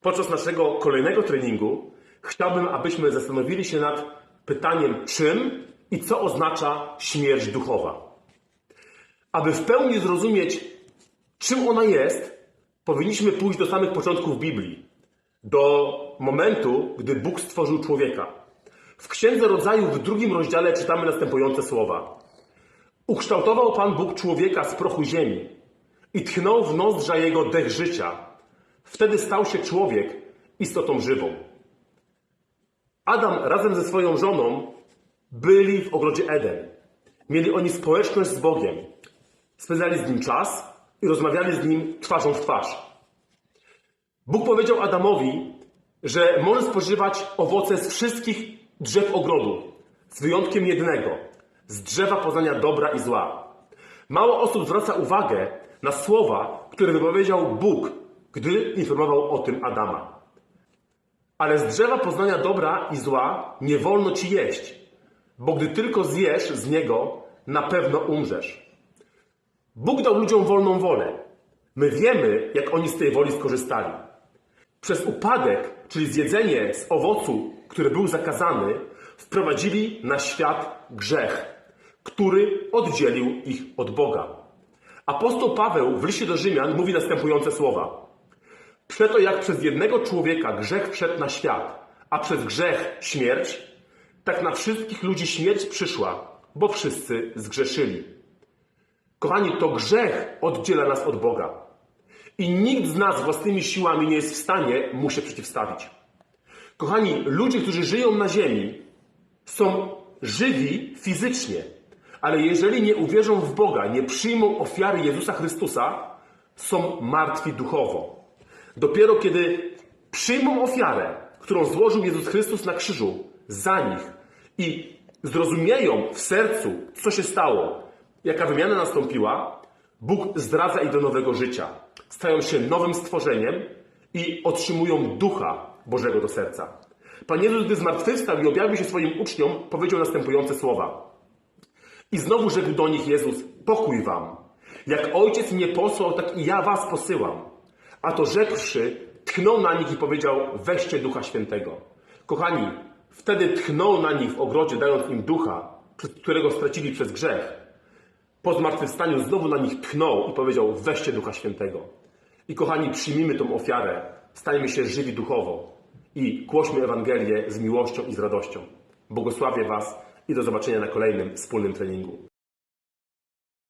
Podczas naszego kolejnego treningu chciałbym, abyśmy zastanowili się nad pytaniem, czym i co oznacza śmierć duchowa. Aby w pełni zrozumieć, czym ona jest, powinniśmy pójść do samych początków Biblii, do momentu, gdy Bóg stworzył człowieka. W Księdze Rodzaju w drugim rozdziale czytamy następujące słowa. Ukształtował Pan Bóg człowieka z prochu ziemi i tchnął w nozdrza jego dech życia. Wtedy stał się człowiek istotą żywą. Adam razem ze swoją żoną byli w ogrodzie Eden. Mieli oni społeczność z Bogiem. Spędzali z nim czas i rozmawiali z nim twarzą w twarz. Bóg powiedział Adamowi, że może spożywać owoce z wszystkich drzew ogrodu, z wyjątkiem jednego, z drzewa poznania dobra i zła. Mało osób zwraca uwagę na słowa, które wypowiedział Bóg, gdy informował o tym Adama. Ale z drzewa poznania dobra i zła nie wolno ci jeść, bo gdy tylko zjesz z niego, na pewno umrzesz. Bóg dał ludziom wolną wolę. My wiemy, jak oni z tej woli skorzystali. Przez upadek, czyli zjedzenie z owocu, który był zakazany, wprowadzili na świat grzech, który oddzielił ich od Boga. Apostoł Paweł w liście do Rzymian mówi następujące słowa. Przeto jak przez jednego człowieka grzech wszedł na świat, a przez grzech śmierć, tak na wszystkich ludzi śmierć przyszła, bo wszyscy zgrzeszyli. Kochani, to grzech oddziela nas od Boga. I nikt z nas własnymi siłami nie jest w stanie mu się przeciwstawić. Kochani, ludzie, którzy żyją na ziemi, są żywi fizycznie, ale jeżeli nie uwierzą w Boga, nie przyjmą ofiary Jezusa Chrystusa, są martwi duchowo. Dopiero kiedy przyjmą ofiarę, którą złożył Jezus Chrystus na krzyżu za nich i zrozumieją w sercu, co się stało, jaka wymiana nastąpiła, Bóg zdradza ich do nowego życia. Stają się nowym stworzeniem i otrzymują ducha Bożego do serca. Pan Jezus, gdy zmartwychwstał i objawił się swoim uczniom, powiedział następujące słowa. I znowu rzekł do nich Jezus, pokój wam. Jak ojciec mnie posłał, tak i ja was posyłam. A to rzekłszy, tchnął na nich i powiedział, weźcie ducha świętego. Kochani, wtedy tchnął na nich w ogrodzie, dając im ducha, którego stracili przez grzech. Po zmartwychwstaniu znowu na nich tchnął i powiedział, weźcie ducha świętego. I kochani, przyjmijmy tą ofiarę, stajmy się żywi duchowo i głośmy Ewangelię z miłością i z radością. Błogosławię Was i do zobaczenia na kolejnym wspólnym treningu.